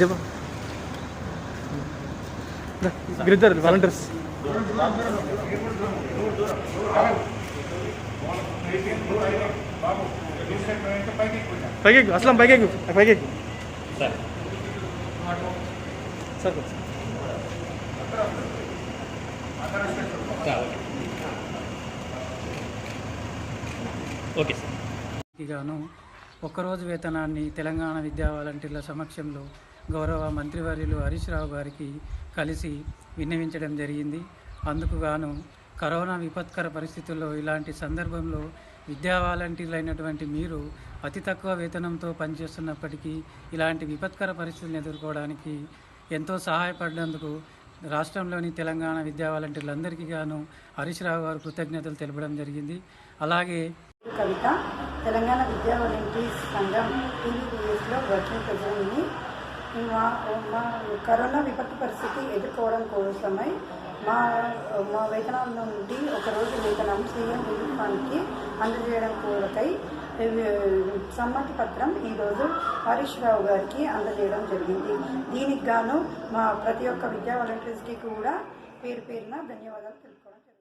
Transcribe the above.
చెప్పు గిరిద్దరు వాలంటీర్స్ పైకి అసలు పైకి పైకి. సార్. Okay sir. గాను ఒక్కరోజు వేతనాన్ని తెలంగాణ విద్యా వాలంటీర్ల సమక్షంలో గౌరవ మంత్రివర్యులు హరీష్ రావు గారికి కలిసి విన్నవించడం జరిగింది. అందుకు గాను కరోనా విపత్కర పరిస్థితుల్లో ఇలాంటి సందర్భంలో విద్యా వాలంటీర్లు అయినటువంటి మీరు అతి తక్కువ వేతనంతో పనిచేస్తున్నప్పటికీ ఇలాంటి విపత్కర పరిస్థితులను ఎదుర్కోవడానికి ఎంతో సహాయపడినందుకు రాష్ట్రంలోని తెలంగాణ విద్యా వాలంటీర్లందరికీ గాను హరీష్ రావు గారు కృతజ్ఞతలు తెలపడం జరిగింది. అలాగే కవిత తెలంగాణ విద్యా ఒలింపిక్స్ సంఘం టీవీపీఎస్లో వర్కింగ్ ప్రజలని మా మా కరోనా విపత్తు పరిస్థితి ఎదుర్కోవడం కోసమై మా మా వేతనం నుండి ఒకరోజు వేతనం సీఎం రిలీఫ్ ఫండ్కి అందజేయడం కోరకై సమ్మతి పత్రం ఈరోజు హరీష్ రావు గారికి అందజేయడం జరిగింది. దీనికి గాను మా ప్రతి ఒక్క విద్యా వాలంటీర్స్కి కూడా పేరు పేరున ధన్యవాదాలు తెలుపుతున్నాను